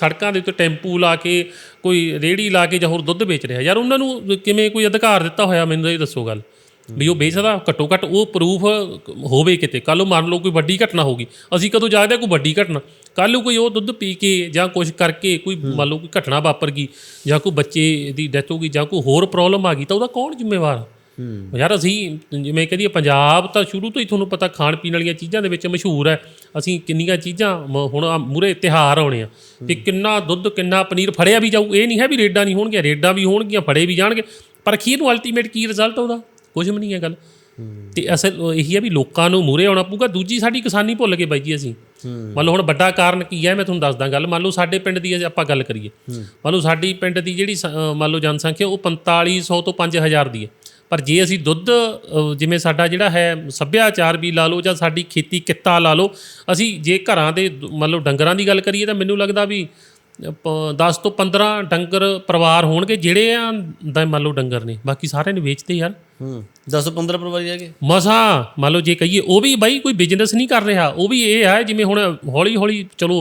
ਸੜਕਾਂ ਦੇ ਉੱਤੇ ਟੈਂਪੂ ਲਾ ਕੇ ਕੋਈ ਰੇੜੀ ਲਾ ਕੇ ਜਾਂ ਹੋਰ ਦੁੱਧ ਵੇਚ ਰਿਹਾ। ਯਾਰ ਉਹਨਾਂ ਨੂੰ ਕਿਵੇਂ ਕੋਈ ਅਧਿਕਾਰ ਦਿੱਤਾ ਹੋਇਆ? ਮੈਨੂੰ ਇਹ ਦੱਸੋ ਗੱਲ। ਵੀ ਉਹ ਵੇਚਦਾ ਘੱਟੋ ਘੱਟ ਉਹ ਪ੍ਰੂਫ ਹੋਵੇ ਕਿਤੇ। ਕੱਲ ਨੂੰ ਮੰਨ ਲਓ ਕੋਈ ਵੱਡੀ ਘਟਨਾ ਹੋਗੀ ਅਸੀਂ ਕਦੋਂ ਜਾਗਦੇ ਕੋਈ ਵੱਡੀ ਘਟਨਾ? ਕੱਲ ਨੂੰ ਕੋਈ ਉਹ ਦੁੱਧ ਪੀ ਕੇ ਜਾਂ ਕੁਝ ਕਰਕੇ ਕੋਈ ਮੰਨ ਲਓ ਕੋਈ ਘਟਨਾ ਵਾਪਰ ਗਈ ਜਾਂ ਕੋਈ ਬੱਚੇ ਦੀ ਡੈਥ ਹੋ ਗਈ ਜਾਂ ਕੋਈ ਹੋਰ ਪ੍ਰੋਬਲਮ ਆ ਗਈ ਤਾਂ ਉਹਦਾ ਕੌਣ ਜ਼ਿੰਮੇਵਾਰ ਹੂੰ। ਯਾਰ ਅਸੀਂ ਜਿਵੇਂ ਕਹਦੀਏ ਪੰਜਾਬ ਤਾਂ ਸ਼ੁਰੂ ਤੋਂ ਹੀ ਤੁਹਾਨੂੰ ਪਤਾ ਖਾਣ ਪੀਣ ਵਾਲੀਆਂ ਚੀਜ਼ਾਂ ਦੇ ਵਿੱਚ ਮਸ਼ਹੂਰ ਹੈ। ਅਸੀਂ ਕਿੰਨੀਆਂ ਚੀਜ਼ਾਂ ਹੁਣ ਮੂਰੇ ਤਿਹਾਰ ਆਉਣੇ ਆ ਤੇ ਕਿੰਨਾ ਦੁੱਧ ਕਿੰਨਾ ਪਨੀਰ ਫੜਿਆ ਵੀ ਜਾਊ। ਇਹ ਨਹੀਂ ਹੈ ਵੀ ਰੇਡਾਂ ਨਹੀਂ ਹੋਣਗੀਆਂ ਰੇਡਾਂ ਵੀ ਹੋਣਗੀਆਂ ਫੜੇ ਵੀ ਜਾਣਗੇ। ਪਰ ਅਖੀਰ ਨੂੰ ਅਲਟੀਮੇਟ ਕੀ ਰਿਜ਼ਲਟ ਉਹਦਾ? ਕੁਝ ਵੀ ਨਹੀਂ ਹੈ ਗੱਲ। ਤੇ ਅਸਲ ਇਹੀ ਹੈ ਵੀ ਲੋਕਾਂ ਨੂੰ ਮੂਰੇ ਆਉਣਾ ਪਊਗਾ। ਦੂਜੀ ਸਾਡੀ ਕਿਸਾਨੀ ਭੁੱਲ ਗਏ ਬਾਈ ਜੀ ਅਸੀਂ। ਮੰਨ ਲਓ ਹੁਣ ਵੱਡਾ ਕਾਰਨ ਕੀ ਹੈ ਮੈਂ ਤੁਹਾਨੂੰ ਦੱਸਦਾ ਗੱਲ। ਮੰਨ ਲਓ ਸਾਡੇ ਪਿੰਡ ਦੀ ਆਪਾਂ ਗੱਲ ਕਰੀਏ। ਮੰਨ ਲਓ ਸਾਡੀ ਪਿੰਡ ਦੀ ਜਿਹੜੀ ਮੰਨ ਲਓ ਜਨਸੰਖਿਆ ਉਹ 4500 ਤੋਂ 5000 ਦੀ ਹੈ। ਪਰ ਜੇ ਅਸੀਂ ਦੁੱਧ ਜਿਵੇਂ ਸਾਡਾ ਜਿਹੜਾ ਹੈ ਸੱਭਿਆਚਾਰ ਵੀ ਲਾ ਲਓ ਜਾਂ ਸਾਡੀ ਖੇਤੀ ਕਿੱਤਾ ਲਾ ਲਓ, ਅਸੀਂ ਜੇ ਘਰਾਂ ਦੇ ਮੰਨ ਲਓ ਡੰਗਰਾਂ ਦੀ ਗੱਲ ਕਰੀਏ ਤਾਂ ਮੈਨੂੰ ਲੱਗਦਾ ਵੀ 10 ਤੋਂ 15 ਡੰਗਰ ਪਰਿਵਾਰ ਹੋਣਗੇ ਜਿਹੜੇ ਆ ਦਾ ਮੰਨ ਲਓ ਡੰਗਰ ਨੇ। ਬਾਕੀ ਸਾਰਿਆਂ ਨੇ ਵੇਚਦੇ ਯਾਰ। ਹੂੰ। 10 15 ਪਰਿਵਾਰੀ ਹੈਗੇ? ਮਸਾ ਮੰਨ ਲਓ ਜੇ ਕਹੀਏ ਉਹ ਵੀ ਬਾਈ ਕੋਈ ਬਿਜ਼ਨਸ ਨਹੀਂ ਕਰ ਰਿਹਾ। ਉਹ ਵੀ ਇਹ ਹੈ ਜਿਵੇਂ ਹੁਣ ਹੌਲੀ ਹੌਲੀ ਚਲੋ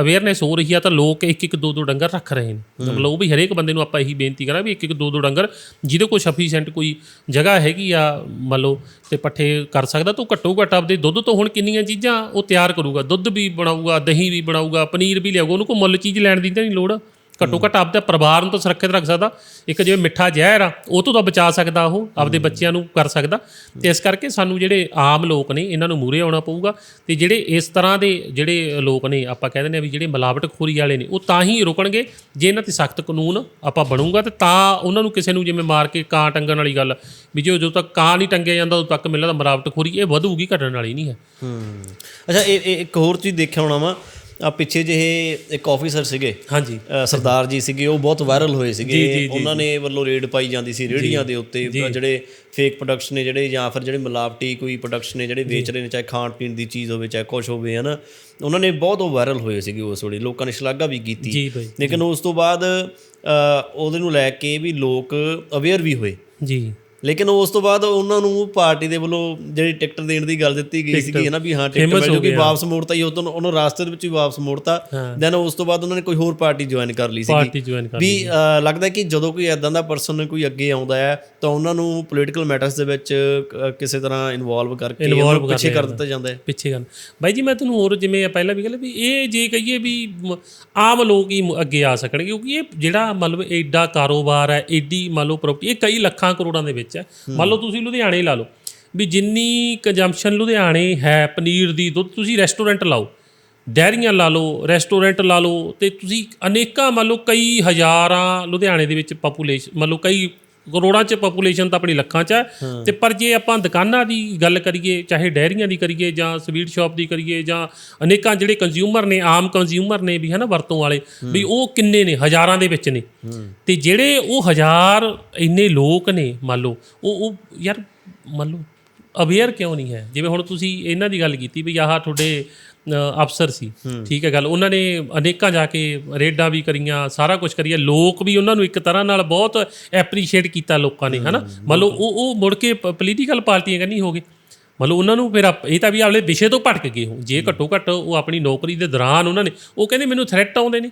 ਅਵੇਅਰਨੈਸ ਹੋ ਰਹੀ ਆ ਤਾਂ ਲੋਕ ਇੱਕ ਇੱਕ ਦੋ ਦੋ ਡੰਗਰ ਰੱਖ ਰਹੇ ਨੇ। ਮਤਲਬ ਉਹ ਵੀ ਹਰੇਕ ਬੰਦੇ ਨੂੰ ਆਪਾਂ ਇਹੀ ਬੇਨਤੀ ਕਰਾਂ ਵੀ ਇੱਕ ਇੱਕ ਦੋ ਦੋ ਡੰਗਰ ਜਿਹਦੇ ਕੋਲ ਸਫੀਸ਼ੀਐਂਟ ਕੋਈ ਜਗ੍ਹਾ ਹੈਗੀ ਆ ਮੰਨ ਲਓ ਤੇ ਪੱਠੇ ਕਰ ਸਕਦਾ ਤਾਂ ਘੱਟੋ ਘੱਟ ਆਪਦੇ ਦੁੱਧ ਤੋਂ ਹੁਣ ਕਿੰਨੀਆਂ ਚੀਜ਼ਾਂ ਉਹ ਤਿਆਰ ਕਰੂਗਾ। ਦੁੱਧ ਵੀ ਬਣਾਊਗਾ ਦਹੀਂ ਵੀ ਬਣਾਊਗਾ ਪਨੀਰ ਵੀ ਲਿਆਊਗਾ ਉਹਨੂੰ ਕੋਈ ਮੁੱਲ ਚੀਜ਼ ਲੈਣ ਦੀ ਤਾਂ ਨਹੀਂ ਲੋੜ। ਘੱਟੋ ਘੱਟ ਆਪਦੇ ਪਰਿਵਾਰ ਨੂੰ ਤਾਂ ਸੁਰੱਖਿਅਤ ਰੱਖ ਸਕਦਾ। ਇੱਕ ਜਿਵੇਂ ਮਿੱਠਾ ਜ਼ਹਿਰ ਆ ਉਹ ਤੋਂ ਤਾਂ ਬਚਾ ਸਕਦਾ ਉਹ ਆਪਦੇ ਬੱਚਿਆਂ ਨੂੰ ਕਰ ਸਕਦਾ। ਤੇ ਇਸ ਕਰਕੇ ਸਾਨੂੰ ਜਿਹੜੇ ਆਮ ਲੋਕ ਨੇ ਇਹਨਾਂ ਨੂੰ ਮੂਰੇ ਆਉਣਾ ਪਊਗਾ। ਤੇ ਜਿਹੜੇ ਇਸ ਤਰ੍ਹਾਂ ਦੇ ਜਿਹੜੇ ਲੋਕ ਨੇ ਆਪਾਂ ਕਹਿ ਦਿੰਦੇ ਆ ਵੀ ਜਿਹੜੇ ਮਿਲਾਵਟਖੋਰੀ ਵਾਲੇ ਨੇ ਉਹ ਤਾਂ ਹੀ ਰੁਕਣਗੇ ਜੇ ਇਹਨਾਂ ਤੇ ਸਖਤ ਕਾਨੂੰਨ ਆਪਾਂ ਬਣੂਗਾ ਤੇ ਤਾਂ ਉਹਨਾਂ ਨੂੰ ਕਿਸੇ ਨੂੰ ਜਿਵੇਂ ਮਾਰ ਕੇ ਕਾਂ ਟੰਗਣ ਵਾਲੀ ਗੱਲ ਵੀ ਜੋ ਜਦੋਂ ਤੱਕ ਕਾਂ ਨਹੀਂ ਟੰਗਿਆ ਜਾਂਦਾ ਉਦੋਂ ਤੱਕ ਮਿਲਦਾ ਮਿਲਾਵਟਖੋਰੀ ਇਹ ਵਧੂਗੀ ਘਟਣ ਵਾਲੀ ਨਹੀਂ ਹੈ। ਹੂੰ। ਅੱਛਾ ਇਹ ਇੱਕ ਹੋਰ ਚੀਜ਼ ਦੇਖਿਆ ਹੋਣਾ ਵਾ ਆ ਪਿੱਛੇ ਜਿਹੇ ਇੱਕ ਆਫੀਸਰ ਸੀਗੇ ਹਾਂਜੀ। ਸਰਦਾਰ ਜੀ ਸੀਗੇ ਉਹ ਬਹੁਤ ਵਾਇਰਲ ਹੋਏ ਸੀਗੇ। ਉਹਨਾਂ ਨੇ ਵੱਲੋਂ ਰੇਡ ਪਾਈ ਜਾਂਦੀ ਸੀ ਰੇੜੀਆਂ ਦੇ ਉੱਤੇ ਜਿਹੜੇ ਫੇਕ ਪ੍ਰੋਡਕਟਸ ਨੇ ਜਿਹੜੇ ਜਾਂ ਫਿਰ ਜਿਹੜੇ ਮਿਲਾਵਟੀ ਕੋਈ ਪ੍ਰੋਡਕਟਸ ਨੇ ਜਿਹੜੇ ਵੇਚ ਰਹੇ ਨੇ ਚਾਹੇ ਖਾਣ ਪੀਣ ਦੀ ਚੀਜ਼ ਹੋਵੇ ਚਾਹੇ ਕੁਝ ਹੋਵੇ ਹਨਾ। ਉਹਨਾਂ ਨੇ ਬਹੁਤ ਵਾਇਰਲ ਹੋਏ ਸੀਗੇ ਉਸ ਵੇਲੇ ਲੋਕਾਂ ਨੇ ਸ਼ਲਾਘਾ ਵੀ ਕੀਤੀ। ਲੇਕਿਨ ਉਸ ਤੋਂ ਬਾਅਦ ਉਹਦੇ ਨੂੰ ਲੈ ਕੇ ਵੀ ਲੋਕ ਅਵੇਅਰ ਵੀ ਹੋਏ। ਜੀ। ਲੇਕਿਨ ਉਸ ਤੋਂ ਬਾਅਦ ਉਹਨਾਂ ਨੂੰ ਪਾਰਟੀ ਦੇ ਵੱਲੋਂ ਜਿਹੜੀ ਟਿਕਟ ਦੇਣ ਦੀ ਗੱਲ ਦਿੱਤੀ ਗਈ ਸੀਗੀ ਨਾ ਵੀ ਹਾਂ ਟਿਕਟ ਮਿਲ ਜੂਗੀ ਵਾਪਸ ਮੋੜਤਾ ਹੀ ਉਦੋਂ ਉਹਨੂੰ ਰਾਸਤੇ ਦੇ ਵਿੱਚ ਹੀ ਵਾਪਸ ਮੋੜਤਾ। ਦੈਨ ਉਸ ਤੋਂ ਬਾਅਦ ਉਹਨਾਂ ਨੇ ਕੋਈ ਹੋਰ ਪਾਰਟੀ ਜੁਆਇਨ ਕਰ ਲਈ ਸੀਗੀ। ਪਾਰਟੀ ਜੁਆਇਨ ਕਰ ਵੀ ਲੱਗਦਾ ਕਿ ਜਦੋਂ ਕੋਈ ਐਦਾਂ ਦਾ ਪਰਸਨ ਕੋਈ ਅੱਗੇ ਆਉਂਦਾ ਹੈ ਤਾਂ ਉਹਨਾਂ ਨੂੰ ਪੋਲੀਟੀਕਲ ਮੈਟਰਸ ਦੇ ਵਿੱਚ ਕਿਸੇ ਤਰ੍ਹਾਂ ਇਨਵੋਲਵ ਕਰਕੇ ਉਹਨਾਂ ਪਿੱਛੇ ਕਰ ਦਿੱਤਾ ਜਾਂਦਾ ਹੈ। ਪਿੱਛੇ ਗੱਲ ਬਾਈ ਜੀ ਮੈਂ ਤੁਹਾਨੂੰ ਹੋਰ ਜਿਵੇਂ ਪਹਿਲਾਂ ਵੀ ਗੱਲ ਵੀ ਇਹ ਜੇ ਕਹੀਏ ਵੀ ਆਮ ਲੋਕ ਹੀ ਅੱਗੇ ਆ ਸਕਣਗੇ ਕਿਉਂਕਿ ਇਹ ਜਿਹੜਾ ਮਤਲਬ ਐਡਾ ਕਾਰੋਬਾਰ ਹੈ ਐਡੀ ਮੰਨ ਲਓ ਪ੍ਰਾਪਰਟੀ ਇਹ ਕਈ ਲੱਖਾਂ ਕਰੋੜਾਂ ਦੇ ਵਿੱਚ ਹੈ। ਮੰਨ ਲਓ ਤੁਸੀਂ ਲੁਧਿਆਣੇ ਲਾ ਲਓ ਵੀ ਜਿੰਨੀ ਕੰਜੰਪਸ਼ਨ ਲੁਧਿਆਣੇ ਹੈ, ਪਨੀਰ ਦੀ ਦੁੱਧ ਤੁਸੀਂ ਰੈਸਟੋਰੈਂਟ ਲਾਓ ਡੈਰੀਆਂ ਲਾ ਲਓ ਰੈਸਟੋਰੈਂਟ ਲਾ ਲਓ ਤੇ ਤੁਸੀਂ ਅਨੇਕਾਂ ਮੰਨ ਲਓ ਕਈ ਹਜ਼ਾਰਾਂ ਲੁਧਿਆਣੇ ਦੇ ਵਿੱਚ ਪਾਪੂਲੇਸ਼ਨ ਮੰਨ ਲਓ ਕਈ ਕਰੋੜਾਂ ਚ ਪਾਪੂਲੇਸ਼ਨ ਤਾਂ ਆਪਣੀ ਲੱਖਾਂ ਚ ਹੈ। ਤੇ ਪਰ ਜੇ ਆਪਾਂ ਦੁਕਾਨਾਂ ਦੀ ਗੱਲ ਕਰੀਏ ਚਾਹੇ ਡੈਰੀਆਂ ਦੀ ਕਰੀਏ ਜਾਂ ਸਵੀਟ ਸ਼ਾਪ ਦੀ ਕਰੀਏ ਜਾਂ ਅਨੇਕਾਂ ਜਿਹੜੇ ਕੰਜ਼ਿਊਮਰ ਨੇ ਆਮ ਕੰਜ਼ਿਊਮਰ ਨੇ ਵੀ ਹਨਾ ਵਰਤੋਂ ਵਾਲੇ ਵੀ ਉਹ ਕਿੰਨੇ ਨੇ? ਹਜ਼ਾਰਾਂ ਦੇ ਵਿੱਚ ਨੇ। ਤੇ ਜਿਹੜੇ ਉਹ ਹਜ਼ਾਰ ਇੰਨੇ ਲੋਕ ਨੇ ਮੰਨ ਲਓ ਉਹ ਉਹ ਯਾਰ ਮੰਨ ਲਓ ਅਵੇਅਰ ਕਿਉਂ ਨਹੀਂ ਹੈ? ਜਿਵੇਂ ਹੁਣ ਤੁਸੀਂ ਇਹਨਾਂ ਦੀ ਗੱਲ ਕੀਤੀ ਵੀ ਆਹ ਤੁਹਾਡੇ ਅਫਸਰ ਸੀ ਠੀਕ ਹੈ ਗੱਲ ਉਹਨਾਂ ਨੇ ਅਨੇਕਾਂ ਜਾ ਕੇ ਰੇਡਾਂ ਵੀ ਕਰੀਆਂ ਸਾਰਾ ਕੁਝ ਕਰੀਆ ਲੋਕ ਵੀ ਉਹਨਾਂ ਨੂੰ ਇੱਕ ਤਰ੍ਹਾਂ ਨਾਲ ਬਹੁਤ ਐਪਰੀਸ਼ੀਏਟ ਕੀਤਾ ਲੋਕਾਂ ਨੇ ਹਨਾ? ਮੰਨ ਲਓ ਉਹ ਉਹ ਮੁੜ ਕੇ ਪੋਲੀਟੀਕਲ ਪਾਰਟੀਆਂ ਕੰਨੀ ਹੋ ਗਏ ਮੰਨ ਲਓ ਉਹਨਾਂ ਨੂੰ ਫਿਰ ਇਹ ਤਾਂ ਵੀ ਆਪਣੇ ਵਿਸ਼ੇ ਤੋਂ ਭਟਕ ਗਏ ਹੋ ਜੇ ਘੱਟੋ ਘੱਟ ਉਹ ਆਪਣੀ ਨੌਕਰੀ ਦੇ ਦੌਰਾਨ ਉਹਨਾਂ ਨੇ ਉਹ ਕਹਿੰਦੇ ਮੈਨੂੰ ਥ੍ਰੈਟ ਆਉਂਦੇ ਨੇ।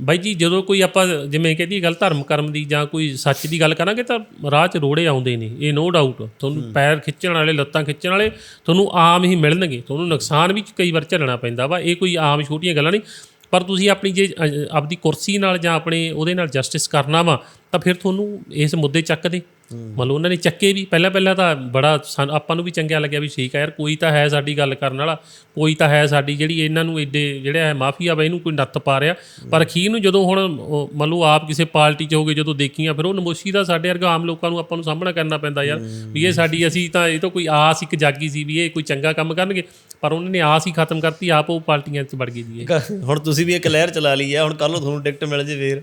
ਬਾਈ ਜੀ ਜਦੋਂ ਕੋਈ ਆਪਾਂ ਜਿਵੇਂ ਕਹਿੰਦੀ ਗੱਲ ਧਰਮ ਕਰਮ ਦੀ ਜਾਂ ਕੋਈ ਸੱਚ ਦੀ ਗੱਲ ਕਰਾਂਗੇ ਤਾਂ ਰਾਹ 'ਚ ਰੋੜੇ ਆਉਂਦੇ ਨੇ ਇਹ ਨੋ ਡਾਊਟ ਤੁਹਾਨੂੰ ਪੈਰ ਖਿੱਚਣ ਵਾਲੇ ਲੱਤਾਂ ਖਿੱਚਣ ਵਾਲੇ ਤੁਹਾਨੂੰ ਆਮ ਹੀ ਮਿਲਣਗੇ। ਤੁਹਾਨੂੰ ਨੁਕਸਾਨ ਵੀ ਕਈ ਵਾਰ ਝੱਲਣਾ ਪੈਂਦਾ ਵਾ ਇਹ ਕੋਈ ਆਮ ਛੋਟੀਆਂ ਗੱਲਾਂ ਨਹੀਂ। ਪਰ ਤੁਸੀਂ ਆਪਣੀ ਜੇ ਆਪਦੀ ਕੁਰਸੀ ਨਾਲ ਜਾਂ ਆਪਣੇ ਉਹਦੇ ਨਾਲ ਜਸਟਿਸ ਕਰਨਾ ਵਾ ਤਾਂ ਫਿਰ ਤੁਹਾਨੂੰ ਇਸ ਮੁੱਦੇ ਚੱਕਦੇ। ਮਤਲਬ ਉਹਨਾਂ ਨੇ ਚੱਕੇ ਵੀ, ਪਹਿਲਾਂ ਪਹਿਲਾਂ ਤਾਂ ਬੜਾ ਸਾਨੂੰ- ਆਪਾਂ ਨੂੰ ਵੀ ਚੰਗਿਆ ਲੱਗਿਆ ਵੀ ਠੀਕ ਹੈ ਯਾਰ, ਕੋਈ ਤਾਂ ਹੈ ਸਾਡੀ ਗੱਲ ਕਰਨ ਵਾਲਾ, ਕੋਈ ਤਾਂ ਹੈ ਸਾਡੀ ਜਿਹੜੀ ਇਹਨਾਂ ਨੂੰ ਏਡੇ ਜਿਹੜਾ ਹੈ ਮਾਫੀਆ ਵਾ, ਇਹਨੂੰ ਕੋਈ ਨੱਤ ਪਾ ਰਿਹਾ। ਪਰ ਅਖੀਰ ਨੂੰ ਜਦੋਂ ਹੁਣ ਉਹ ਮੰਨ ਲਓ ਆਪ ਕਿਸੇ ਪਾਰਟੀ 'ਚ ਹੋਗੇ, ਜਦੋਂ ਦੇਖੀਆਂ, ਫਿਰ ਉਹ ਨਮੋਸ਼ੀ ਦਾ ਸਾਡੇ ਵਰਗਾ ਆਮ ਲੋਕਾਂ ਨੂੰ ਆਪਾਂ ਨੂੰ ਸਾਹਮਣਾ ਕਰਨਾ ਪੈਂਦਾ ਯਾਰ, ਵੀ ਇਹ ਸਾਡੀ ਅਸੀਂ ਤਾਂ, ਇਹ ਤਾਂ ਕੋਈ ਆਸ ਇੱਕ ਜਾਗੀ ਸੀ ਵੀ ਇਹ ਕੋਈ ਚੰਗਾ ਕੰਮ ਕਰਨਗੇ, ਪਰ ਉਹਨਾਂ ਨੇ ਆਸ ਹੀ ਖਤਮ ਕਰਤੀ, ਆਪ ਉਹ ਪਾਰਟੀਆਂ 'ਚ ਵੜ ਗਏ ਜੀ ਹੁਣ ਤੁਸੀਂ ਵੀ ਇੱਕ ਲਹਿਰ ਚਲਾ ਲਈ ਹੈ ਹੁਣ ਕੱਲ ਨੂੰ ਤੁਹਾਨੂੰ ਟਿਕਟ ਮਿਲ ਜੇ ਫੇਰ।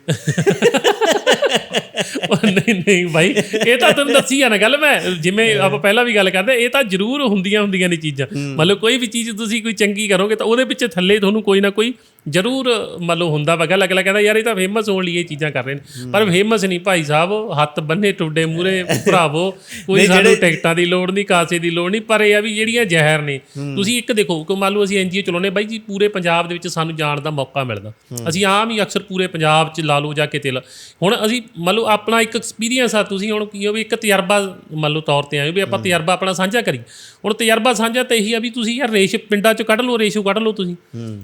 ਨਹੀਂ ਨਹੀਂ ਭਾਈ ਇਹ ਤਾਂ ਤੁਹਾਨੂੰ ਦੱਸੀ ਆ ਨਾ ਗੱਲ ਮੈਂ। ਜਿਵੇਂ ਆਪਾਂ ਪਹਿਲਾਂ ਵੀ ਗੱਲ ਕਰਦੇ ਇਹ ਤਾਂ ਜ਼ਰੂਰ ਹੁੰਦੀਆਂ ਹੁੰਦੀਆਂ ਨੇ ਚੀਜ਼ਾਂ। ਮਤਲਬ ਕੋਈ ਵੀ ਚੀਜ਼ ਤੁਸੀਂ ਕੋਈ ਚੰਗੀ ਕਰੋਗੇ ਤਾਂ ਉਹਦੇ ਪਿੱਛੇ ਥੱਲੇ ਤੁਹਾਨੂੰ ਕੋਈ ਨਾ ਕੋਈ ਜ਼ਰੂਰ ਮਤਲਬ ਹੁੰਦਾ ਵਾ। ਗੱਲ ਅਗਲਾ ਕਹਿੰਦਾ ਯਾਰ ਇਹ ਤਾਂ ਫੇਮਸ ਹੋਣ ਲਈ ਇਹ ਚੀਜ਼ਾਂ ਕਰ ਰਹੇ ਨੇ। ਪਰ ਫੇਮਸ ਨਹੀਂ ਭਾਈ ਸਾਹਿਬ ਹੱਥ ਬੰਨੇ ਟੁੱਡੇ ਮੂਰੇ ਭਰਾਵੋ ਕੋਈ ਸਾਨੂੰ ਟਿਕਟਾਂ ਦੀ ਲੋੜ ਨਹੀਂ ਕਾਸੇ ਦੀ ਲੋੜ ਨਹੀਂ ਪਰ ਇਹ ਆ ਵੀ ਜਿਹੜੀਆਂ ਜ਼ਹਿਰ ਨੇ ਤੁਸੀਂ ਇੱਕ ਦੇਖੋ ਕਿ ਮੰਨ ਲਓ ਅਸੀਂ ਐਨਜੀਓ ਚਲਾਉਨੇ ਬਾਈ ਜੀ ਪੂਰੇ ਪੰਜਾਬ ਦੇ ਵਿੱਚ ਸਾਨੂੰ ਜਾਣ ਦਾ ਮੌਕਾ ਮਿਲਦਾ। ਅਸੀਂ ਆਮ ਹੀ ਅਕਸਰ ਪੂਰੇ ਪੰਜਾਬ 'ਚ ਲਾ ਲਓ ਜਾਂ ਕਿਤੇ ਲਾ- ਹੁਣ ਅਸੀਂ ਮੰਨ ਲਓ ਆਪਣਾ ਇੱਕ ਐਕਸਪੀਰੀਅੰਸ ਆ ਤੁਸੀਂ ਹੁਣ ਕੀ ਹੋ ਵੀ ਇੱਕ ਤਜਰਬਾ ਮੰਨ ਲਓ ਤੌਰ ਤੇ ਆਏ ਵੀ ਆਪਾਂ ਤਜਰਬਾ ਆਪਣਾ ਸਾਂਝਾ ਕਰੀ ਹੁਣ ਤਜਰਬਾ ਸਾਂਝਾ ਤਾਂ ਇਹੀ ਆ ਵੀ ਤੁਸੀਂ ਯਾਰ ਰੇਸ਼ ਪਿੰਡਾਂ 'ਚ ਕੱਢ ਲਓ ਰੇਸ਼ੋ ਕੱਢ ਲਓ ਤੁਸੀਂ।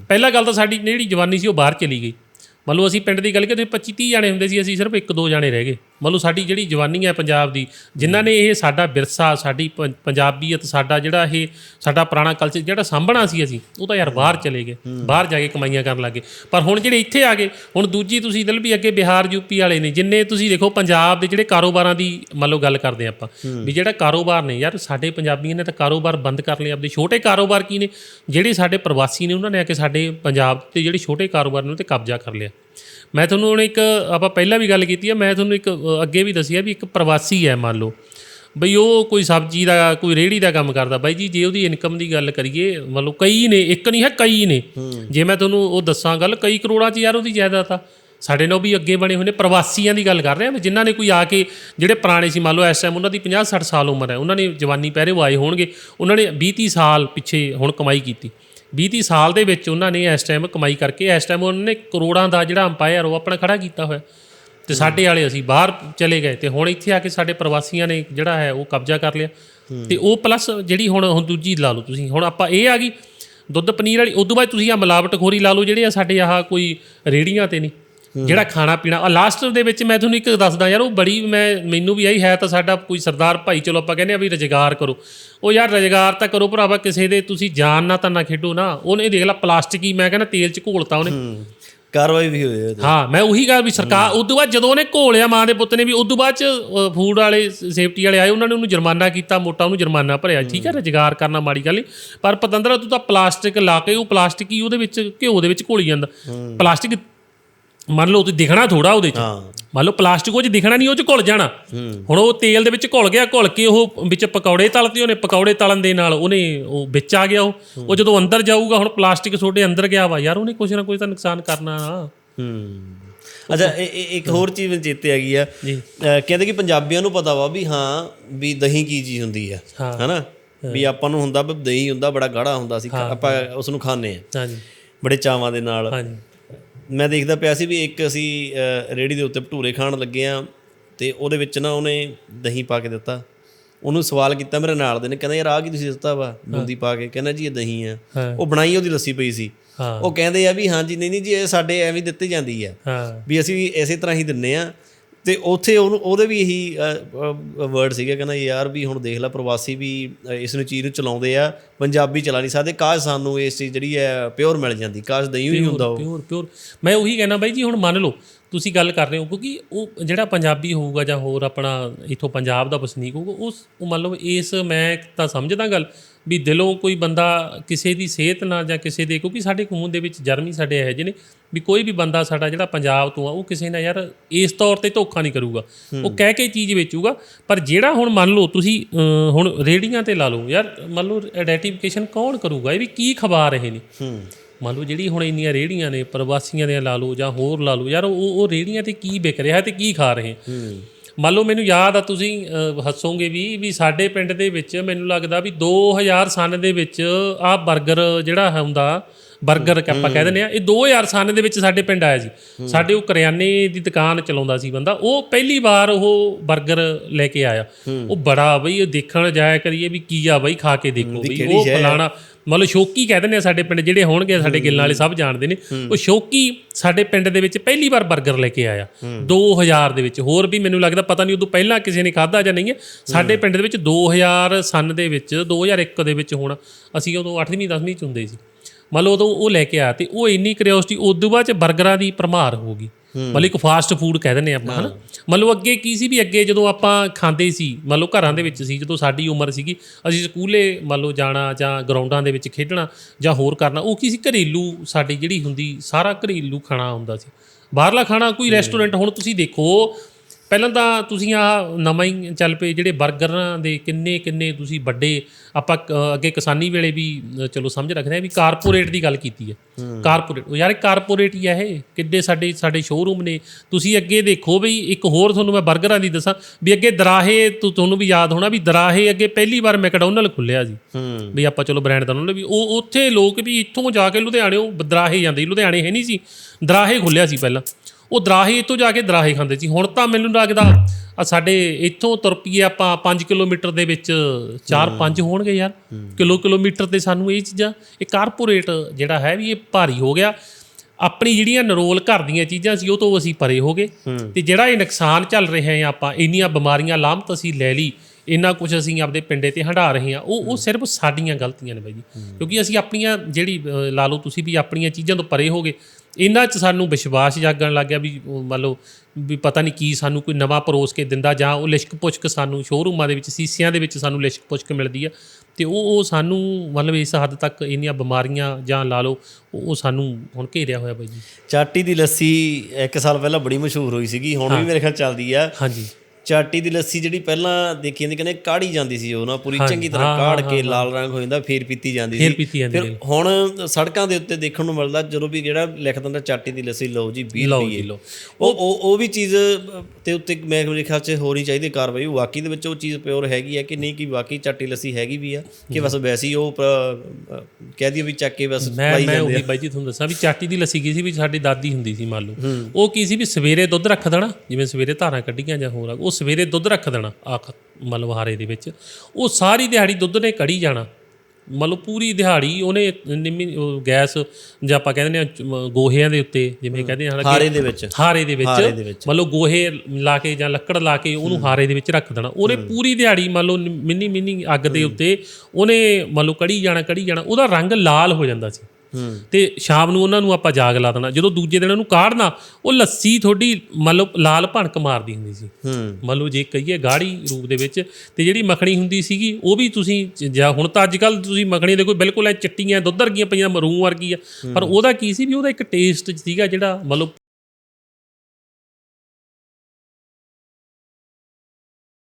ਪਹਿਲਾ ਗੱਲ ਤਾਂ ਸਾਡੀ ਜਿਹੜੀ ਜਵਾਨੀ ਸੀ ਉਹ ਬਾਹਰ ਚਲੀ ਗਈ। ਮੰਨ ਲਓ ਅਸੀਂ ਪਿੰਡ ਦੀ ਗੱਲ ਕਰੀਏ 25 30 ਜਾਣੇ ਹੁੰਦੇ ਸੀ ਅਸੀਂ ਸਿਰਫ ਇੱਕ ਦੋ ਜਾਣੇ ਰਹਿ ਗਏ। ਮੰਨ ਲਓ ਸਾਡੀ ਜਿਹੜੀ ਜਵਾਨੀ ਹੈ ਪੰਜਾਬ ਦੀ, ਜਿਨ੍ਹਾਂ ਨੇ ਇਹ ਸਾਡਾ ਵਿਰਸਾ, ਸਾਡੀ ਪੰ- ਪੰਜਾਬੀਅਤ, ਸਾਡਾ ਜਿਹੜਾ ਇਹ ਸਾਡਾ ਪੁਰਾਣਾ ਕਲਚਰ ਜਿਹੜਾ ਸਾਂਭਣਾ ਸੀ ਅਸੀਂ, ਉਹ ਤਾਂ ਯਾਰ ਬਾਹਰ ਚਲੇ ਗਏ, ਬਾਹਰ ਜਾ ਕੇ ਕਮਾਈਆਂ ਕਰਨ ਲੱਗੇ ਪਰ ਹੁਣ ਜਿਹੜੇ ਇੱਥੇ ਆ ਗਏ, ਹੁਣ ਦੂਜੀ ਤੁਸੀਂ ਦਿਲ ਵੀ ਅੱਗੇ ਬਿਹਾਰ ਯੂਪੀ ਵਾਲੇ ਨੇ, ਜਿੰਨੇ ਤੁਸੀਂ ਦੇਖੋ ਪੰਜਾਬ ਦੇ ਜਿਹੜੇ ਕਾਰੋਬਾਰਾਂ ਦੀ ਮੰਨ ਲਓ ਗੱਲ ਕਰਦੇ ਆਪਾਂ, ਵੀ ਜਿਹੜਾ ਕਾਰੋਬਾਰ ਨੇ, ਯਾਰ ਸਾਡੇ ਪੰਜਾਬੀਆਂ ਨੇ ਤਾਂ ਕਾਰੋਬਾਰ ਬੰਦ ਕਰ ਲਏ, ਆਪਦੇ ਛੋਟੇ ਕਾਰੋਬਾਰ ਕੀ ਨੇ, ਜਿਹੜੇ ਸਾਡੇ ਪ੍ਰਵਾਸੀ ਨੇ, ਉਹਨਾਂ ਨੇ ਆ ਕੇ ਸਾਡੇ ਪੰਜਾਬ ਤੇ ਜਿਹੜੇ ਛੋਟੇ ਕਾਰੋਬਾਰ ਨੇ ਉਹ ਤੇ ਕਬਜ਼ਾ ਕਰ ਲਿਆ। ਮੈਂ ਤੁਹਾਨੂੰ ਹੁਣ ਇੱਕ ਆਪਾਂ ਪਹਿਲਾਂ ਵੀ ਗੱਲ ਕੀਤੀ ਹੈ ਮੈਂ ਤੁਹਾਨੂੰ ਇੱਕ ਅੱਗੇ ਵੀ ਦੱਸਿਆ ਵੀ ਇੱਕ ਪ੍ਰਵਾਸੀ ਹੈ ਮੰਨ ਲਓ। ਬਈ ਉਹ ਕੋਈ ਸਬਜ਼ੀ ਦਾ ਕੋਈ ਰੇੜੀ ਦਾ ਕੰਮ ਕਰਦਾ। ਬਾਈ ਜੀ ਜੇ ਉਹਦੀ ਇਨਕਮ ਦੀ ਗੱਲ ਕਰੀਏ ਮੰਨ ਲਓ ਕਈ ਨੇ ਇੱਕ ਨਹੀਂ ਹੈ ਕਈ ਨੇ। ਜੇ ਮੈਂ ਤੁਹਾਨੂੰ ਉਹ ਦੱਸਾਂ ਗੱਲ ਕਈ ਕਰੋੜਾਂ 'ਚ ਯਾਰ ਉਹਦੀ ਜਾਇਦਾਦ ਆ। ਸਾਡੇ ਨਾਲ ਵੀ ਅੱਗੇ ਬਣੇ ਹੋਏ ਨੇ ਪ੍ਰਵਾਸੀਆਂ ਦੀ ਗੱਲ ਕਰ ਰਹੇ ਹਾਂ ਜਿਨ੍ਹਾਂ ਨੇ ਕੋਈ ਆ ਕੇ ਜਿਹੜੇ ਪੁਰਾਣੇ ਸੀ ਮੰਨ ਲਓ ਇਸ ਟਾਈਮ ਉਹਨਾਂ ਦੀ 50 60 ਸਾਲ ਉਮਰ ਹੈ। ਉਹਨਾਂ ਨੇ ਜਵਾਨੀ ਪਹਿਰੇ ਆਏ ਹੋਣਗੇ। ਉਹਨਾਂ ਨੇ 20 30 ਸਾਲ ਪਿੱਛੇ ਹੁਣ ਕਮਾਈ ਕੀਤੀ। 20 30 ਸਾਲ ਦੇ ਵਿੱਚ ਉਹਨਾਂ ਨੇ ਇਸ ਟਾਈਮ ਕਮਾਈ ਕਰਕੇ ਇਸ ਟਾਈਮ ਉਹਨਾਂ ਨੇ ਕਰੋੜਾਂ ਦਾ ਜਿਹੜਾ ਅੰਪਾਇਰ ਉਹ ਆਪਣਾ ਖੜਾ ਕੀਤਾ ਹੋਇਆ। ਤੇ ਸਾਡੇ ਵਾਲੇ ਅਸੀਂ ਬਾਹਰ ਚਲੇ ਗਏ ਤੇ ਹੁਣ ਇੱਥੇ ਆ ਕੇ ਸਾਡੇ ਪ੍ਰਵਾਸੀਆਂ ਨੇ ਜਿਹੜਾ ਹੈ ਉਹ ਕਬਜ਼ਾ ਕਰ ਲਿਆ। ਤੇ ਉਹ ਪਲੱਸ ਜਿਹੜੀ ਹੁਣ ਹੁਣ ਦੂਜੀ ਲਾ ਲਓ ਤੁਸੀਂ। ਹੁਣ ਆਪਾਂ ਇਹ ਆ ਗਈ ਦੁੱਧ ਪਨੀਰ ਵਾਲੀ ਉਦੋਂ ਬਾਅਦ ਤੁਸੀਂ ਆ ਮਿਲਾਵਟਖੋਰੀ ਲਾ ਲਓ ਜਿਹੜੇ ਆ ਸਾਡੇ ਆਹ ਕੋਈ ਰੇੜੀਆਂ ਤੇ ਨਹੀਂ। ਜਿਹੜਾ ਖਾਣਾ ਪੀਣਾ ਆ ਲਾਸਟ ਦੇ ਵਿੱਚ ਮੈਂ ਤੁਹਾਨੂੰ ਇੱਕ ਦੱਸਦਾ ਯਾਰ ਉਹ ਬੜੀ ਮੈਂ ਮੈਨੂੰ ਵੀ ਆਈ ਹੈ ਤਾਂ ਸਾਡਾ ਕੋਈ ਸਰਦਾਰ ਭਾਈ ਚਲੋ ਆਪਾਂ ਕਹਿੰਦੇ ਆ ਵੀ ਰੁਜ਼ਗਾਰ ਕਰੋ। ਉਹ ਯਾਰ ਰੁਜ਼ਗਾਰ ਤਾਂ ਕਰੋ ਭਰਾਵਾ ਕਿਸੇ ਦੇ ਤੁਸੀਂ ਜਾਨ ਨਾ ਤਾਂ ਨਾ ਖੇਡੋ ਨਾ। ਉਹਨੇ ਦੇਖ ਲਾ ਪਲਾਸਟਿਕ ਹੀ ਮੈਂ ਕਹਿੰਦਾ ਤੇਲ ਚ ਘੋਲਤਾ ਉਹਨੇ। ਕਾਰਵਾਈ ਵੀ ਹੋਈ ਉਹਦੇ। ਹਾਂ ਮੈਂ ਉਹੀ ਗੱਲ ਵੀ ਸਰਕਾਰ ਉਦੋਂ ਬਾਅਦ ਜਦੋਂ ਉਹਨੇ ਘੋਲਿਆ ਮਾਂ ਦੇ ਪੁੱਤ ਨੇ ਵੀ ਉਦੋਂ ਬਾਅਦ ਚ ਫੂਡ ਵਾਲੇ ਸੇਫਟੀ ਵਾਲੇ ਆਏ ਉਹਨਾਂ ਨੇ ਉਹਨੂੰ ਜੁਰਮਾਨਾ ਕੀਤਾ ਮੋਟਾ ਉਹਨੂੰ ਜੁਰਮਾਨਾ ਭਰਿਆ। ਠੀਕ ਹੈ ਰੁਜ਼ਗਾਰ ਕਰਨਾ ਮਾੜੀ ਗੱਲ ਨਹੀਂ। ਪਰ ਪਤੰਦਰਾ ਤੂੰ ਤਾਂ ਪਲਾਸਟਿਕ ਲਾ ਕੇ ਉਹ ਪਲਾਸਟਿਕ ਹੀ ਉਹਦੇ ਵਿੱਚ ਘਿਓ ਦੇ ਵਿੱਚ ਘੋਲੀ ਜਾਂਦਾ। ਪਲਾਸਟਿਕ ਮੰਨ ਲਓ ਤੇ ਦਿਖਣਾ ਥੋੜਾ ਉਹਦੇ ਚ। ਮੰਨ ਲਓ ਪਲਾਸਟਿਕ ਉਹ ਚ ਦਿਖਣਾ ਨਹੀਂ ਉਹ ਚ ਘੁਲ ਜਾਣਾ। ਹੁਣ ਉਹ ਤੇਲ ਦੇ ਵਿੱਚ ਘੁਲ ਗਿਆ ਘੁਲ ਕੇ ਉਹ ਵਿੱਚ ਪਕੌੜੇ ਤਲਤੇ ਉਹਨੇ ਪਕੌੜੇ ਤਲਣ ਦੇ ਨਾਲ ਉਹਨੇ ਉਹ ਵਿੱਚ ਆ ਗਿਆ ਉਹ। ਉਹ ਜਦੋਂ ਅੰਦਰ ਜਾਊਗਾ ਹੁਣ ਪਲਾਸਟਿਕ ਤੁਹਾਡੇ ਅੰਦਰ ਗਿਆ ਵਾ ਯਾਰ ਉਹਨੇ ਕੁਝ ਨਾ ਕੁਝ ਤਾਂ ਨੁਕਸਾਨ ਕਰਨਾ। ਹੂੰ। ਅੱਛਾ ਇੱਕ ਹੋਰ ਚੀਜ਼ ਮੈਨੂੰ ਚੇਤੇ ਆ ਗਈ ਆ। ਕਹਿੰਦੇ ਕਿ ਪੰਜਾਬੀਆਂ ਨੂੰ ਪਤਾ ਵਾ ਵੀ ਹਾਂ ਵੀ ਦਹੀਂ ਕੀ ਚੀਜ਼ ਹੁੰਦੀ ਆ। ਹਨਾ? ਵੀ ਆਪਾਂ ਨੂੰ ਹੁੰਦਾ ਵੀ ਦਹੀਂ ਹੁੰਦਾ ਬੜਾ ਗਾੜਾ ਹੁੰਦਾ ਸੀ ਆਪਾਂ ਉਸ ਨੂੰ ਖਾਂਦੇ ਆ। ਹਾਂਜੀ। ਬੜੇ ਚਾਵਾਂ ਦੇ ਨਾਲ। ਹਾਂਜੀ। ਮੈਂ ਦੇਖਦਾ ਪਿਆ ਸੀ ਵੀ ਇੱਕ ਅਸੀਂ ਰੇਹੜੀ ਦੇ ਉੱਤੇ ਭਟੂਰੇ ਖਾਣ ਲੱਗੇ ਆ ਤੇ ਉਹਦੇ ਵਿੱਚ ਨਾ ਉਹਨੇ ਦਹੀਂ ਪਾ ਕੇ ਦਿੱਤਾ। ਉਹਨੂੰ ਸਵਾਲ ਕੀਤਾ ਮੇਰੇ ਨਾਲ ਦੇ ਨੇ ਕਹਿੰਦਾ ਯਾਰ ਆ ਕੀ ਤੁਸੀਂ ਦਿੱਤਾ ਵਾ? ਬੂੰਦੀ ਪਾ ਕੇ। ਕਹਿੰਦਾ ਜੀ ਇਹ ਦਹੀਂ ਆ। ਉਹ ਬਣਾਈ ਉਹਦੀ ਲੱਸੀ ਪਈ ਸੀ। ਉਹ ਕਹਿੰਦੇ ਆ ਵੀ ਹਾਂਜੀ ਨਹੀਂ ਨਹੀਂ ਜੀ ਇਹ ਸਾਡੇ ਐਵੇਂ ਦਿੱਤੀ ਜਾਂਦੀ ਆ। ਵੀ ਅਸੀਂ ਵੀ ਇਸੇ ਤਰ੍ਹਾਂ ਹੀ ਦਿੰਨੇ ਆ। ਤੇ ਉੱਥੇ ਉਹਨੂੰ ਉਹਦੇ ਵੀ ਇਹੀ ਵਰਡ ਸੀਗਾ ਕਹਿੰਦਾ ਯਾਰ ਵੀ ਹੁਣ ਦੇਖ ਲੈ ਪ੍ਰਵਾਸੀ ਵੀ ਇਸ ਨੂੰ ਚੀਜ਼ ਨੂੰ ਚਲਾਉਂਦੇ ਆ ਪੰਜਾਬੀ ਚਲਾ ਨਹੀਂ ਸਕਦੇ ਕਾਸ਼ ਸਾਨੂੰ ਇਸ ਚੀਜ਼ ਜਿਹੜੀ ਹੈ ਪਿਓਰ ਮਿਲ ਜਾਂਦੀ ਕਾਸ਼ ਦਹੀਂ ਹੀ ਹੁੰਦਾ ਉਹ। ਪਿਓਰ ਪਿਓਰ ਮੈਂ ਉਹੀ ਕਹਿਣਾ ਬਾਈ ਜੀ ਹੁਣ ਮੰਨ ਲਓ ਤੁਸੀਂ ਗੱਲ ਕਰ ਰਹੇ ਹੋ ਕਿਉਂਕਿ ਉਹ ਜਿਹੜਾ ਪੰਜਾਬੀ ਹੋਊਗਾ ਜਾਂ ਹੋਰ ਆਪਣਾ ਇਥੋਂ ਪੰਜਾਬ ਦਾ ਵਸਨੀਕ ਹੋਊਗਾ ਉਸ ਉਹ ਮੰਨ ਲਓ ਇਸ ਮੈਂ ਤਾਂ ਸਮਝਦਾ ਗੱਲ ਵੀ ਦਿਲੋਂ ਕੋਈ ਬੰਦਾ ਕਿਸੇ ਦੀ ਸਿਹਤ ਨਾਲ ਜਾਂ ਕਿਸੇ ਦੇ ਕਿਉਂਕਿ ਸਾਡੇ ਖੂਨ ਦੇ ਵਿੱਚ ਜਰਮੀ ਸਾਡੇ ਇਹੋ ਜਿਹੇ ਨੇ ਵੀ ਕੋਈ ਵੀ ਬੰਦਾ ਸਾਡਾ ਜਿਹੜਾ ਪੰਜਾਬ ਤੋਂ ਆ ਉਹ ਕਿਸੇ ਨਾਲ ਯਾਰ ਇਸ ਤੌਰ ਤੇ ਧੋਖਾ ਨਹੀਂ ਕਰੂਗਾ। ਉਹ ਕਹਿ ਕੇ ਚੀਜ਼ ਵੇਚੂਗਾ ਪਰ ਜਿਹੜਾ ਹੁਣ ਮੰਨ ਲਓ ਤੁਸੀਂ ਹੁਣ ਰੇੜੀਆਂ ਤੇ ਲਾ ਲਓ ਯਾਰ ਮੰਨ ਲਓ ਆਈਡੈਂਟੀਫਿਕੇਸ਼ਨ ਕੌਣ ਕਰੂਗਾ? ਇਹ ਵੀ ਕੀ ਖਬਾ ਰਹੇ ਨੇ? ਹੂੰ। ਮੰਨ ਲਓ ਜਿਹੜੀ ਹੁਣ ਇੰਨੀਆਂ ਰੇੜੀਆਂ ਨੇ ਪ੍ਰਵਾਸੀਆਂ ਦੇ ਲਾ ਲਓ ਜਾਂ ਹੋਰ ਲਾ ਲਓ ਯਾਰ ਉਹ ਉਹ ਰੇੜੀਆਂ ਤੇ ਕੀ ਵਿਕ ਰਿਹਾ ਤੇ ਕੀ ਖਾ ਰਹੇ ਮੰਨ ਲਓ ਮੈਨੂੰ ਯਾਦ ਆ ਤੁਸੀਂ ਹੱਸੋਗੇ ਵੀ ਵੀ ਸਾਡੇ ਪਿੰਡ ਦੇ ਵਿੱਚ ਮੈਨੂੰ ਲੱਗਦਾ ਵੀ 2000 ਸਨ ਦੇ ਵਿੱਚ ਆਹ 버ਗਰ ਜਿਹੜਾ ਹੁੰਦਾ ਬਰਗਰ ਕਿ ਆਪਾਂ ਕਹਿ ਦਿੰਦੇ ਆ ਇਹ 2000 ਸਾਲ ਦੇ ਵਿੱਚ ਸਾਡੇ ਪਿੰਡ ਆਇਆ ਜੀ। ਸਾਡੇ ਉਹ ਕਰਿਆਨੇ ਦੀ ਦੁਕਾਨ ਚਲਾਉਂਦਾ ਸੀ ਬੰਦਾ। ਉਹ ਪਹਿਲੀ ਵਾਰ ਉਹ ਬਰਗਰ ਲੈ ਕੇ ਆਇਆ। ਉਹ ਬੜਾ ਬਈ ਉਹ ਦੇਖਣ ਜਾਇਆ ਕਰੀਏ ਵੀ ਕੀ ਆ ਬਈ ਖਾ ਕੇ ਦੇਖੋ ਵੀ ਉਹ ਫਲਾਣਾ ਮਤਲਬ ਸ਼ੌਕੀ ਕਹਿ ਦਿੰਦੇ ਆ ਸਾਡੇ ਪਿੰਡ ਜਿਹੜੇ ਹੋਣਗੇ ਸਾਡੇ ਗਿੱਲਾਂ ਵਾਲੇ ਸਭ ਜਾਣਦੇ ਨੇ। ਉਹ ਸ਼ੌਕੀ ਸਾਡੇ ਪਿੰਡ ਦੇ ਵਿੱਚ ਪਹਿਲੀ ਵਾਰ ਬਰਗਰ ਲੈ ਕੇ ਆਇਆ। 2000 ਦੇ ਵਿੱਚ। ਹੋਰ ਵੀ ਮੈਨੂੰ ਲੱਗਦਾ ਪਤਾ ਨਹੀਂ ਉਦੋਂ ਪਹਿਲਾਂ ਕਿਸੇ ਨੇ ਖਾਧਾ ਜਾਂ ਨਹੀਂ ਹੈ। ਸਾਡੇ ਪਿੰਡ ਦੇ ਵਿੱਚ 2000 ਸਨ ਦੇ ਵਿੱਚ 2001 ਦੇ ਵਿੱਚ ਹੋਣਾ। ਅਸੀਂ ਉਦੋਂ 8ਵੀਂ 10ਵੀਂ ਚ ਹੁੰਦੇ ਸੀ। ਮੰਨ ਲਓ ਉਦੋਂ ਉਹ ਲੈ ਕੇ ਆਇਆ ਤੇ ਉਹ ਇੰਨੀ ਕਰਿਓਸਿਟੀ ਉਦੋਂ ਬਾਅਦ ਚ 버ਗਰਾਂ ਦੀ ਭਰਮਾਰ ਹੋ ਗਈ। ਮਤਲਬ ਇੱਕ ਫਾਸਟ ਫੂਡ ਕਹਿ ਦਿੰਦੇ ਆਪਾਂ ਹਨਾ? ਮੰਨ ਲਓ ਅੱਗੇ ਕੀ ਸੀ ਵੀ ਅੱਗੇ ਜਦੋਂ ਆਪਾਂ ਖਾਂਦੇ ਸੀ ਮੰਨ ਲਓ ਘਰਾਂ ਦੇ ਵਿੱਚ ਸੀ ਜਦੋਂ ਸਾਡੀ ਉਮਰ ਸੀਗੀ ਅਸੀਂ ਸਕੂਲੇ ਮੰਨ ਲਓ ਜਾਣਾ ਜਾਂ ਗਰਾਊਂਡਾਂ ਦੇ ਵਿੱਚ ਖੇਡਣਾ ਜਾਂ ਹੋਰ ਕਰਨਾ ਉਹ ਕੀ ਸੀ? ਘਰੇਲੂ ਸਾਡੀ ਜਿਹੜੀ ਹੁੰਦੀ ਸਾਰਾ ਘਰੇਲੂ ਖਾਣਾ ਹੁੰਦਾ ਸੀ। ਬਾਹਰਲਾ ਖਾਣਾ ਕੋਈ ਰੈਸਟੋਰੈਂਟ ਹੁਣ ਤੁਸੀਂ ਦੇਖੋ ਪਹਿਲਾਂ ਤਾਂ ਤੁਸੀਂ ਆ ਨਵਾਂ ਹੀ ਚੱਲ ਪਏ ਜਿਹੜੇ 버ਗਰਾਂ ਦੇ ਕਿੰਨੇ ਕਿੰਨੇ ਤੁਸੀਂ ਵੱਡੇ ਆਪਾਂ ਅੱਗੇ ਕਿਸਾਨੀ ਵੇਲੇ ਵੀ ਚਲੋ ਸਮਝ ਰੱਖਦੇ ਆ ਵੀ ਕਾਰਪੋਰੇਟ ਦੀ ਗੱਲ ਕੀਤੀ ਹੈ। ਕਾਰਪੋਰੇਟ ਯਾਰ ਇਹ ਕਾਰਪੋਰੇਟ ਹੀ ਆ ਇਹ ਕਿੱਡੇ ਸਾਡੇ ਸਾਡੇ ਸ਼ੋਰੂਮ ਨੇ। ਤੁਸੀਂ ਅੱਗੇ ਦੇਖੋ ਵੀ ਇੱਕ ਹੋਰ ਤੁਹਾਨੂੰ ਮੈਂ 버ਗਰਾਂ ਦੀ ਦੱਸਾਂ ਵੀ ਅੱਗੇ ਦਰਾਹੇ ਤੁਹਾਨੂੰ ਵੀ ਯਾਦ ਹੋਣਾ ਵੀ ਦਰਾਹੇ ਅੱਗੇ ਪਹਿਲੀ ਵਾਰ ਮੈਕਡੋਨਲ ਖੁੱਲਿਆ ਸੀ। ਹੂੰ। ਵੀ ਆਪਾਂ ਚਲੋ ਬ੍ਰਾਂਡ ਦਾ ਉਹਨਾਂ ਵੀ ਉਹ ਉੱਥੇ ਲੋਕ ਵੀ ਇੱਥੋਂ ਜਾ ਕੇ ਲੁਧਿਆਣੇੋਂ ਦਰਾਹੇ ਜਾਂਦੇ ਲੁਧਿਆਣੇ ਹੈ ਨਹੀਂ ਸੀ। ਦਰਾਹੇ ਖੁੱਲਿਆ ਸੀ ਪਹਿਲਾਂ। ਉਹ ਦਰਾਹੇ ਇੱਥੋਂ ਜਾ ਕੇ ਦਰਾਹੇ ਖਾਂਦੇ ਸੀ। ਹੁਣ ਤਾਂ ਮੈਨੂੰ ਲੱਗਦਾ ਆ ਸਾਡੇ ਇੱਥੋਂ ਤੁਰ ਪਈਏ ਆਪਾਂ 5 ਕਿਲੋਮੀਟਰ ਦੇ ਵਿੱਚ 4-5 ਹੋਣਗੇ ਯਾਰ। ਕਿਲੋ ਕਿਲੋਮੀਟਰ ਤੇ ਸਾਨੂੰ ਇਹ ਚੀਜ਼ਾਂ ਇਹ ਕਾਰਪੋਰੇਟ ਜਿਹੜਾ ਹੈ ਵੀ ਇਹ ਭਾਰੀ ਹੋ ਗਿਆ। ਆਪਣੀ ਜਿਹੜੀਆਂ ਨਰੋਲ ਘਰ ਦੀਆਂ ਚੀਜ਼ਾਂ ਸੀ ਉਹ ਤੋਂ ਅਸੀਂ ਪਰੇ ਹੋ ਗਏ। ਤੇ ਜਿਹੜਾ ਇਹ ਨੁਕਸਾਨ ਚੱਲ ਰਿਹਾ ਹੈ ਆਪਾਂ ਇੰਨੀਆਂ ਬਿਮਾਰੀਆਂ ਲਾਮਤ ਅਸੀਂ ਲੈ ਲਈ ਇੰਨਾ ਕੁਝ ਅਸੀਂ ਆਪਦੇ ਪਿੰਡੇ ਤੇ ਹੰਢਾ ਰਹੇ ਹਾਂ ਉਹ ਉਹ ਸਿਰਫ ਸਾਡੀਆਂ ਗਲਤੀਆਂ ਨੇ ਬਾਈ ਜੀ। ਕਿਉਂਕਿ ਅਸੀਂ ਆਪਣੀਆਂ ਜਿਹੜੀ ਲਾ ਲਓ ਤੁਸੀਂ ਵੀ ਆਪਣੀਆਂ ਚੀਜ਼ਾਂ ਤੋਂ ਪਰੇ ਹੋ ਗਏ। ਇਹਨਾਂ 'ਚ ਸਾਨੂੰ ਵਿਸ਼ਵਾਸ ਜਾਗਣ ਲੱਗ ਗਿਆ ਵੀ ਉਹ ਮੰਨ ਲਓ ਵੀ ਪਤਾ ਨਹੀਂ ਕੀ ਸਾਨੂੰ ਕੋਈ ਨਵਾਂ ਪਰੋਸ ਕੇ ਦਿੰਦਾ ਜਾਂ ਉਹ ਲਿਸ਼ਕ ਪੁਸ਼ਕ ਸਾਨੂੰ ਸ਼ੋਰੂਮਾਂ ਦੇ ਵਿੱਚ ਸੀਸਿਆਂ ਦੇ ਵਿੱਚ ਸਾਨੂੰ ਲਿਸ਼ਕ ਪੁਸ਼ਕ ਮਿਲਦੀ ਆ। ਤੇ ਉਹ ਉਹ ਸਾਨੂੰ ਮਤਲਬ ਇਸ ਹੱਦ ਤੱਕ ਇੰਨੀਆਂ ਬਿਮਾਰੀਆਂ ਜਾਂ ਲਾ ਲਓ ਉਹ ਉਹ ਸਾਨੂੰ ਹੁਣ ਘੇਰਿਆ ਹੋਇਆ ਬਾਈ ਜੀ। ਚਾਟੀ ਦੀ ਲੱਸੀ ਇੱਕ ਸਾਲ ਪਹਿਲਾਂ ਬੜੀ ਮਸ਼ਹੂਰ ਹੋਈ ਸੀਗੀ ਹੁਣ ਵੀ ਮੇਰੇ ਖਿਆਲ ਚੱਲਦੀ ਆ। ਹਾਂਜੀ। ਚਾਟੀ ਦੀ ਲੱਸੀ ਜਿਹੜੀ ਪਹਿਲਾਂ ਦੇਖੀ ਜਾਂਦੀ ਕਹਿੰਦੇ ਕਾੜੀ ਜਾਂਦੀ ਸੀ ਉਹ ਨਾ ਪੂਰੀ ਚੰਗੀ ਤਰ੍ਹਾਂ ਕਾੜ ਕੇ ਲਾਲ ਰੰਗ ਹੋ ਜਾਂਦਾ ਫੇਰ ਪੀਤੀ ਜਾਂਦੀ ਸੀ। ਫਿਰ ਹੁਣ ਸੜਕਾਂ ਦੇ ਉੱਤੇ ਦੇਖਣ ਨੂੰ ਮਿਲਦਾ ਜਦੋਂ ਵੀ ਜਿਹੜਾ ਲਿਖ ਦਿੰਦਾ ਚਾਟੀ ਦੀ ਲੱਸੀ ਲਓ ਜੀ 20 ਲਓ ਰੁਪਏ। ਉਹ ਉਹ ਉਹ ਵੀ ਚੀਜ਼ ਤੇ ਉੱਤੇ ਮੈਂ ਮੇਰੇ ਖਿਆਲ 'ਚ ਹੋਣੀ ਚਾਹੀਦੀ ਕਾਰਵਾਈ। ਉਹ ਵਾਕਈ ਦੇ ਵਿੱਚ ਉਹ ਚੀਜ਼ ਪਿਓਰ ਹੈਗੀ ਹੈ ਕਿ ਨਹੀਂ ਕਿ ਵਾਕਈ ਚਾਟੀ ਲੱਸੀ ਹੈਗੀ ਵੀ ਆ ਕਿ ਬਸ ਵੈਸੀ ਉਹ ਕਹਿ ਦਈਏ ਵੀ ਚੱਕ ਕੇ ਬਸ ਪਾਈ ਮੈਂ ਉਹੀ ਬਾਈ ਜੀ ਤੁਹਾਨੂੰ ਦੱਸਾਂ ਵੀ ਚਾਟੀ ਦੀ ਲੱਸੀ ਕੀ ਸੀ ਵੀ ਸਾਡੀ ਦਾਦੀ ਹੁੰਦੀ ਸੀ ਮੰਨ ਲਓ। ਉਹ ਕੀ ਸੀ ਵੀ ਸਵੇਰੇ ਦੁੱਧ ਰੱਖ ਦੇਣਾ ਜਿਵੇਂ ਸਵੇਰੇ ਧਾਰਾਂ ਕੱਢੀਆਂ ਜਾਂ ਹੋਰ ਉਹ ਸਵੇਰੇ ਦੁੱਧ ਰੱਖ ਦੇਣਾ ਆਖ ਮਤਲਬ ਹਾਰੇ ਦੇ ਵਿੱਚ। ਉਹ ਸਾਰੀ ਦਿਹਾੜੀ ਦੁੱਧ ਨੇ ਕੜੀ ਜਾਣਾ। ਮਤਲਬ ਪੂਰੀ ਦਿਹਾੜੀ ਉਹਨੇ ਨਿੰਮੀ ਗੈਸ ਜਾਂ ਆਪਾਂ ਕਹਿੰਦੇ ਨੇ ਗੋਹਿਆਂ ਦੇ ਉੱਤੇ ਜਿਵੇਂ ਕਹਿੰਦੇ ਹਨ ਹਾਰੇ ਦੇ ਵਿੱਚ। ਹਾਰੇ ਦੇ ਵਿੱਚ। ਲਓ ਗੋਹੇ ਲਾ ਕੇ ਜਾਂ ਲੱਕੜ ਲਾ ਕੇ ਉਹਨੂੰ ਹਾਰੇ ਦੇ ਵਿੱਚ ਰੱਖ ਦੇਣਾ। ਉਹਨੇ ਪੂਰੀ ਦਿਹਾੜੀ ਮੰਨ ਲਓ ਮਿੰਨੀ ਮਿੰਨੀ ਅੱਗ ਦੇ ਉੱਤੇ ਉਹਨੇ ਮੰਨ ਲਓ ਕੜੀ ਜਾਣਾ ਕੜੀ ਜਾਣਾ ਉਹਦਾ ਰੰਗ ਲਾਲ ਹੋ ਜਾਂਦਾ ਸੀ। ਹੂੰ ਤੇ ਸ਼ਾਮ ਨੂੰ ਉਹਨਾਂ ਨੂੰ ਆਪਾਂ ਜਾਗ ਲਾ ਦੇਣਾ। ਜਦੋਂ ਦੂਜੇ ਦਿਨ ਉਹਨੂੰ ਕਾੜਨਾ ਉਹ ਲੱਸੀ ਥੋੜੀ ਮੰਨ ਲਓ ਲਾਲ ਭਣਕ ਮਾਰਦੀ ਹੁੰਦੀ ਸੀ। ਮੰਨ ਲਓ ਜੇ ਕਹੀਏ ਗਾੜੀ ਰੂਪ ਦੇ ਵਿੱਚ ਤੇ ਜਿਹੜੀ ਮੱਖਣੀ ਹੁੰਦੀ ਸੀਗੀ ਉਹ ਵੀ ਤੁਸੀਂ ਜ- ਹੁਣ ਤਾਂ ਅੱਜ ਕੱਲ ਤੁਸੀਂ ਮੱਖਣੀ ਦੇ ਕੋਈ ਬਿਲਕੁਲ ਐ ਚਿੱਟੀਆਂ ਦੁੱਧ ਵਰਗੀਆਂ ਪਈਆਂ ਮਰੂ ਵਰਗੀ ਆ। ਪਰ ਉਹਦਾ ਕੀ ਸੀ ਵੀ ਉਹਦਾ ਇੱਕ ਟੇਸਟ ਸੀਗਾ ਜਿਹੜਾ ਮੰਨ ਲਓ